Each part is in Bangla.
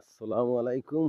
আসসালামু আলাইকুম।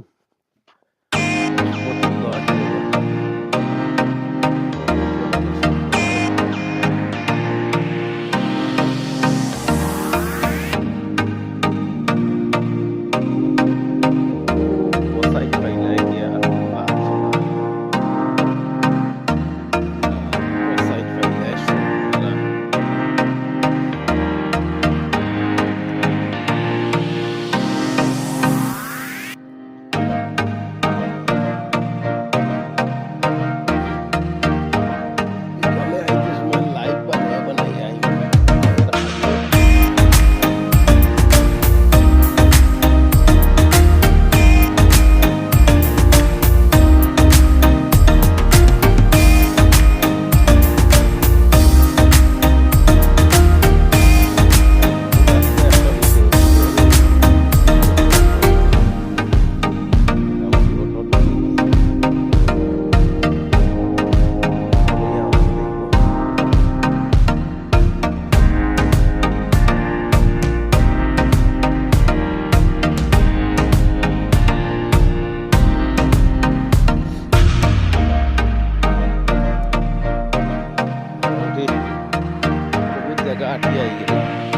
God, ah, yeah, yeah.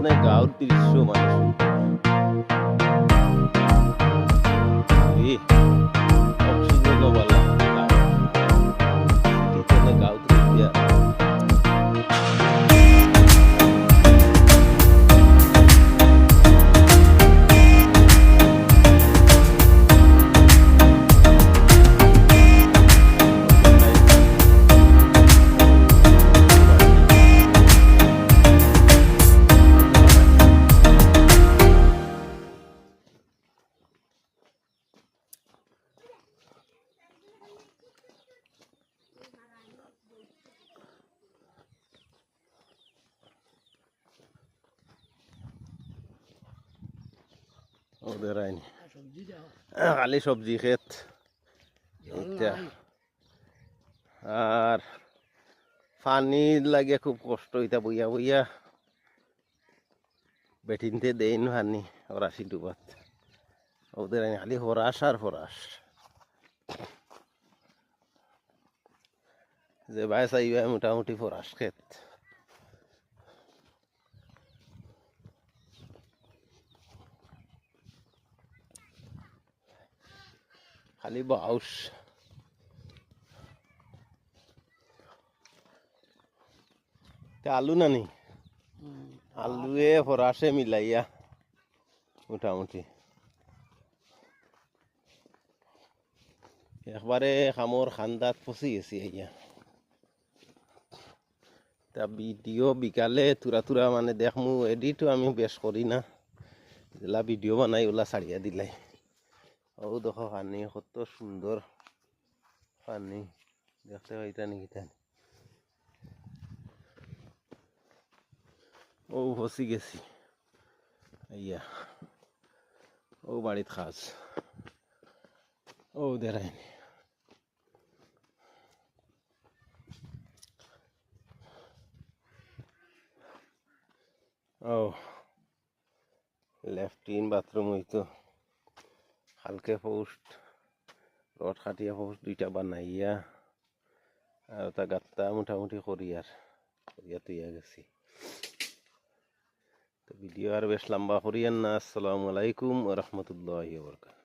নেই গাঁৱৰ দৃশ্য মানুষ। ওদের আইনি। খালি সবজি এটা আর পানির লাগে খুব কষ্ট হইতা বইয়া বইয়া। বেটিনতে দেইন পানি ওরাশি ডুবাত ওদের আইনি খালি হরাস আর হরাস যে ভাই চাইবা মোটামুটি ফরাস ক্ষেত। খালি বাউস তে আলু নানি? আলুয়ে ফরাসে মিলাইয়া মোটামুটি। একবারে খামর খান্দাত ফসি গেছি আইয়া। তা ভিডিও বিকালে তুরা তুরা মানে দেখমু এডিটও আমি বেশ করি না। যেলা ভিডিও বানাই ওলা ছাড়িয়া দিলাই। ও দেখো পানি কত সুন্দর। পানি দেখতে পাইতা নাকি তাই ও ফসি গেছি। ও বাড়িত খাস। ও দেরাইনি। ও, লেফটিন বাথরুম হইতো। হালকে পোস্ট রড খাটিয়া পোস্ট দুইটা বানাইয়া আর ওটা গাত্তা মোটামুটি করি আর করিয়া তুইয়া গেছি। তো ভিডিও আর বেশ লম্বা করিয়ান না। আসসালামু আলাইকুম রহমতুল্লাহ বরকাত